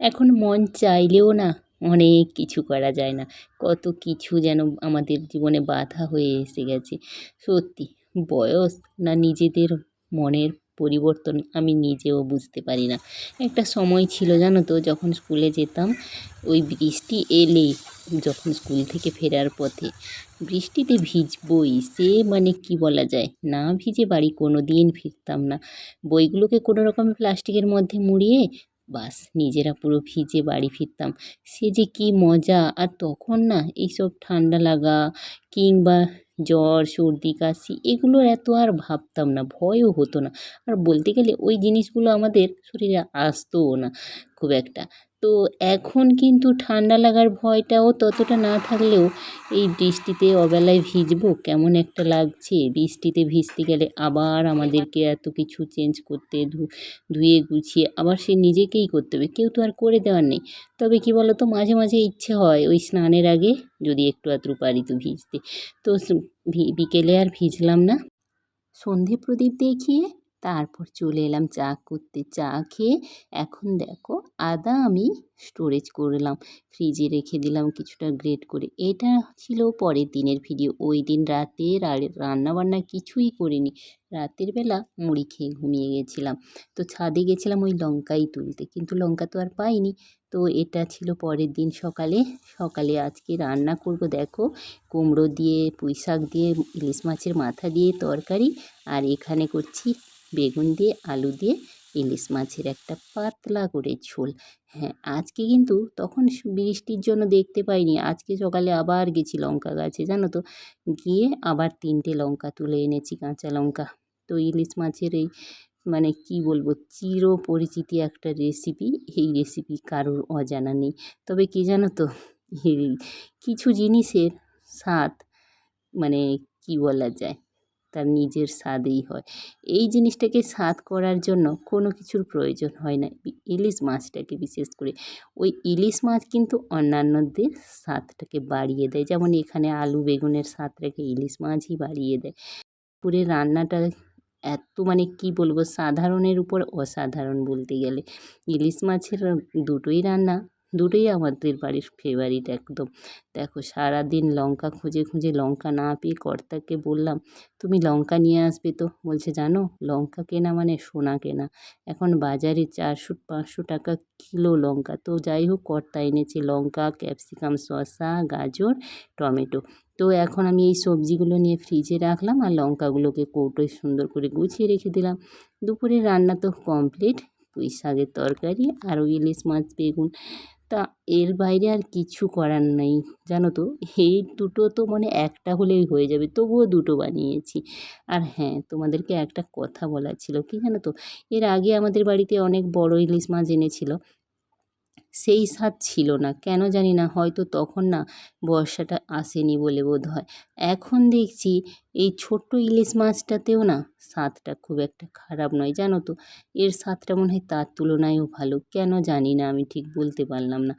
এখন মন চাইলেও না অনেক কিছু করা যায় না। কত কিছু যেন আমাদের জীবনে বাধা হয়ে এসে গেছে। সত্যি, বয়স না নিজেদের মনের পরিবর্তন আমি নিজেও বুঝতে পারি না। একটা সময় ছিল জানো তো, যখন স্কুলে যেতাম, ওই বৃষ্টি এলে যখন স্কুল থেকে ফেরার পথে, বৃষ্টিতে ভিজবই, সে মানে কি বলা যায়? না ভিজে বাড়ি কোনো দিন ফিরতাম না। বইগুলোকে কোনো রকম প্লাস্টিকের মধ্যে মুড়িয়ে বাস, নিজেরা পুরো ভিজে বাড়ি ফিরতাম। সে যে কী মজা, আর তখন না এইসব ঠান্ডা লাগা কিংবা জ্বর, সর্দি, কাশি, এগুলো এত আর ভাবতাম না, ভয়ও হতো না। আর বলতে গেলে ওই জিনিসগুলো আমাদের শরীরে আসতোও না খুব একটা। তো এখন কিন্তু ঠান্ডা লাগার ভয়টাও ততটা না থাকলেও এই বৃষ্টিতে অবেলায় ভিজবো, কেমন একটা লাগছে। বৃষ্টিতে ভিজতে গেলে আবার আমাদেরকে এত কিছু চেঞ্জ করতে ধুয়ে গুছিয়ে আবার সে নিজেকেই করতে হবে। কেউ তো আর করে দেওয়ার নেই। তবে কি বলো তো মাঝে মাঝে ইচ্ছে হয় ওই স্নানের আগে যদি একটু আধটু পারি তো ভিজতে। তো বিকেলে আর ভিজলাম না। সন্ধে প্রদীপ দেখিয়ে তারপর চলে এলাম চা করতে। চা খেয়ে এখন দেখো আদা আমি স্টোরেজ করলাম ফ্রিজে রেখে দিলাম কিছুটা গ্রেট করে। এটা ছিল পরের দিনের ভিডিও ওই দিন রাতে রান্নাবান্না কিছুই করিনি। রাতের বেলা মুড়ি খেয়ে ঘুমিয়ে গেছিলাম। তো ছাদে গেছিলাম ওই লঙ্কাই তুলতে। কিন্তু লঙ্কা তো আর পাইনি। তো এটা ছিল পরের দিন সকালে। সকালে আজকে রান্না করব দেখো। কুমড়ো দিয়ে পুঁই শাক দিয়ে, ইলিশ মাছের মাথা দিয়ে তরকারি। আর এখানে করছি বেগুন দিয়ে, আলু দিয়ে, ইলিশ মাছের একটা পাতলা করে ঝোল। হ্যাঁ আজকে কিন্তু তখন বৃষ্টির জন্য দেখতে পাইনি। আজকে সকালে আবার গেছি লঙ্কা গাছে, জানো তো? গিয়ে আবার তিনটে লঙ্কা তুলে এনেছি, কাঁচা লঙ্কা। তো ইলিশ মাছের এই মানে কি বলব চির পরিচিতি একটা রেসিপি এই রেসিপি কারোর অজানা নেই। তবে কি জানো তো? কিছু জিনিসের স্বাদ মানে কি বলা যায়? তার নিজের স্বাদেই হয়। এই জিনিসটাকে স্বাদ করার জন্য কোনো কিছুর প্রয়োজন হয় না। ইলিশ মাছটাকে বিশেষ করে। ওই ইলিশ মাছ কিন্তু অন্যান্যদের স্বাদটাকে বাড়িয়ে দেয়। যেমন এখানে আলু বেগুনের স্বাদটাকে ইলিশ মাছই বাড়িয়ে দেয়। পুরে রান্নাটা এত মানে কি বলব? সাধারণের উপর অসাধারণ বলতে গেলে। ইলিশ মাছের দুটোই রান্না। দুটোই আমাদের বাড়ির ফেভারিট একদম। দেখো, সারাদিন লঙ্কা খুঁজে খুঁজে লঙ্কা না পেয়ে কর্তাকে বললাম, তুমি লঙ্কা নিয়ে আসবে তো? বলছে, জানো, লঙ্কা কেনা মানে সোনা কেনা। এখন বাজারে চারশো পাঁচশো টাকা কিলো লঙ্কা। তো যাই হোক, কর্তা এনেছে লঙ্কা, ক্যাপসিকাম, শসা, গাজর, টমেটো। তো এখন আমি এই সবজিগুলো নিয়ে ফ্রিজে রাখলাম আর লঙ্কাগুলোকে কৌটোয় সুন্দর করে গুছিয়ে রেখে দিলাম। দুপুরে রান্না তো কমপ্লিট পুঁই শাকের তরকারি আর ওই ইলিশ মাছ, বেগুন। তা এর বাইরে আর কিছু করার নাই, জানো তো? এই দুটো তো মানে একটা হলেই হয়ে যাবে, তবুও দুটো বানিয়েছি। আর হ্যাঁ তোমাদেরকে একটা কথা বলার ছিল, কি জানো তো? এর আগে আমাদের বাড়িতে অনেক বড় ইলিশ মাছ এনেছিল। সেই স্বাদ ছিল না। কেন জানি না, হয়তো তখন না বর্ষাটা আসেনি বলে বোধ হয় এখন দেখছি এই ছোট্ট ইলিশ মাছটাতেও না স্বাদটা খুব একটা খারাপ নয়, জানো তো? এর স্বাদটা মনে হয় তার তুলনায়ও ভালো। কেন জানি না, আমি ঠিক বলতে পারলাম না।